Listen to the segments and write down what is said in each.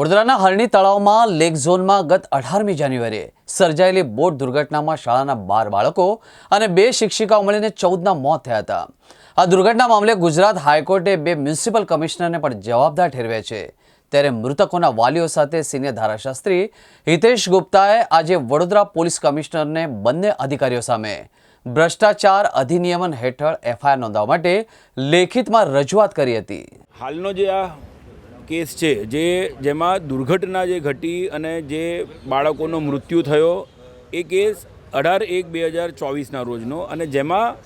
વડોદરાના હરણી તળાવમાં લેક ઝોનમાં ગત અઢારમી જાન્યુઆરીએ સર્જાયેલી બોટ દુર્ઘટનામાં શાળાના બાર બાળકો અને બે શિક્ષિકાઓ મળીને ચૌદના મોત થયા હતા. આ દુર્ઘટના મામલે ગુજરાત હાઈકોર્ટે બે મ્યુનિસિપલ કમિશનરને પણ જવાબદાર ઠેરવ્યા છે. ત્યારે મૃતકોના વાલીઓ સાથે સિનિયર ધારાશાસ્ત્રી હિતેશ ગુપ્તાએ આજે વડોદરા પોલીસ કમિશનરને બંને અધિકારીઓ સામે ભ્રષ્ટાચાર અધિનિયમન હેઠળ એફઆઈઆર નોંધવા માટે લેખિતમાં રજૂઆત કરી હતી. હાલનો જે આ કેસ છે જે જેમાં દુર્ઘટના જે ઘટી અને જે બાળકોનો મૃત્યુ થયો, એ કેસ અઢાર એક બે હજાર ચોવીસના રોજનો અને જેમાં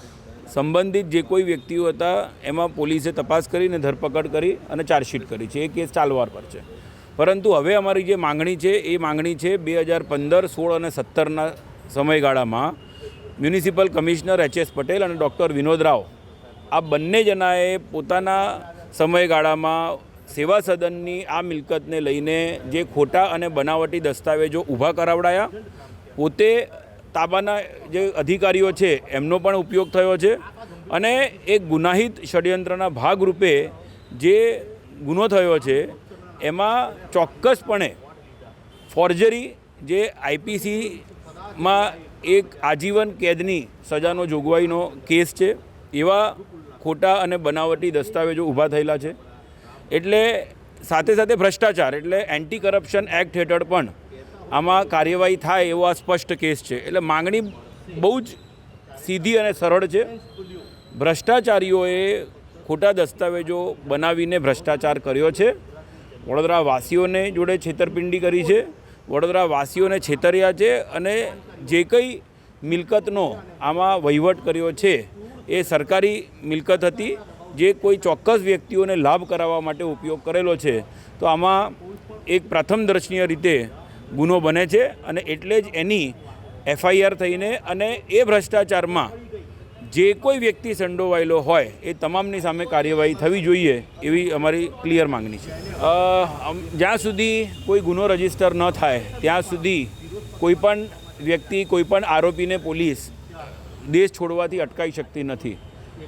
સંબંધિત જે કોઈ વ્યક્તિઓ હતા, એમાં પોલીસે તપાસ કરીને ધરપકડ કરી અને ચાર્જશીટ કરી છે. એ કેસ ચાલવાર પર છે. પરંતુ હવે અમારી જે માંગણી છે, એ માંગણી છે બે હજાર પંદર, સોળ અને સત્તરના સમયગાળામાં municipal commissioner H S Patel અને ડૉક્ટર વિનોદ રાવ, આ બંને જણાએ પોતાના સમયગાળામાં સેવા સદનની આ મિલકતને લઈને જે ખોટા અને બનાવટી દસ્તાવેજો ઊભા કરાવડાયા, પોતે તાબાના જે અધિકારીઓ છે, એમનો પણ ઉપયોગ થયો છે અને એક ગુનાહિત ષડયંત્રના ભાગરૂપે જે ગુનો થયો છે, એમાં ચોક્કસપણે ફોર્જરી જે આઈપીસીમાં એક આજીવન કેદની સજાનો જોગવાઈનો કેસ છે, એવા ખોટા અને બનાવટી દસ્તાવેજો ઊભા થયેલા છે. એટલે સાથે સાથે ભ્રષ્ટાચાર, એટલે એન્ટી કરપ્શન એક્ટ હેઠળ પણ આમાં કાર્યવાહી થાય એવો આ સ્પષ્ટ કેસ છે. એટલે માંગણી બહુ જ સીધી અને સરળ છે. ભ્રષ્ટાચારીઓએ ખોટા દસ્તાવેજો બનાવીને ભ્રષ્ટાચાર કર્યો છે. વડોદરા વાસીઓને જોડે છેતરપિંડી કરી છે. વડોદરા વાસીઓને છેતર્યા છે અને જે કંઈ મિલકતનો આમાં વહીવટ કર્યો છે એ સરકારી મિલકત હતી. જે કોઈ ચોક્કસ વ્યક્તિઓને લાભ કરાવવા માટે ઉપયોગ કરેલો છે, તો આમાં એક પ્રથમ દર્શનીય રીતે ગુનો બને છે અને એટલે જ એની એફઆઈઆર થઈને અને એ ભ્રષ્ટાચારમાં જે કોઈ વ્યક્તિ સંડોવાયેલો હોય, એ તમામની સામે કાર્યવાહી થવી જોઈએ એવી અમારી ક્લિયર માંગણી છે. જ્યાં સુધી કોઈ ગુનો રજિસ્ટર ન થાય, ત્યાં સુધી કોઈપણ વ્યક્તિ કોઈપણ આરોપીને પોલીસ દેશ છોડવાથી અટકાઈ શકતી નથી.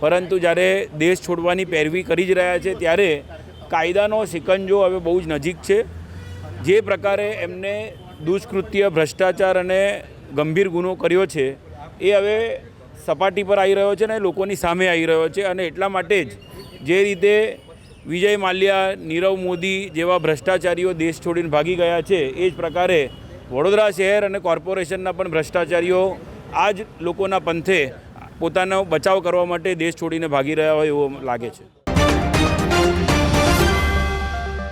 પરંતુ જ્યારે દેશ છોડવાની પેરવી કરી જ રહ્યા છે, ત્યારે કાયદાનો સિકંજો હવે બહુ જ નજીક છે. જે પ્રકારે એમને દુષ્કૃત્ય, ભ્રષ્ટાચાર અને ગંભીર ગુનો કર્યો છે, એ હવે સપાટી પર આવી રહ્યો છે અને લોકોની સામે આવી રહ્યો છે અને એટલા માટે જ જે રીતે વિજય માલ્યા, નીરવ મોદી જેવા ભ્રષ્ટાચારીઓ દેશ છોડીને ભાગી ગયા છે, એ જ પ્રકારે વડોદરા શહેર અને કોર્પોરેશનના પણ ભ્રષ્ટાચારીઓ આ જ લોકોના પંથે પોતાનો બચાવ કરવા માટે દેશ છોડીને ભાગી રહ્યા હોય એવું લાગે છે.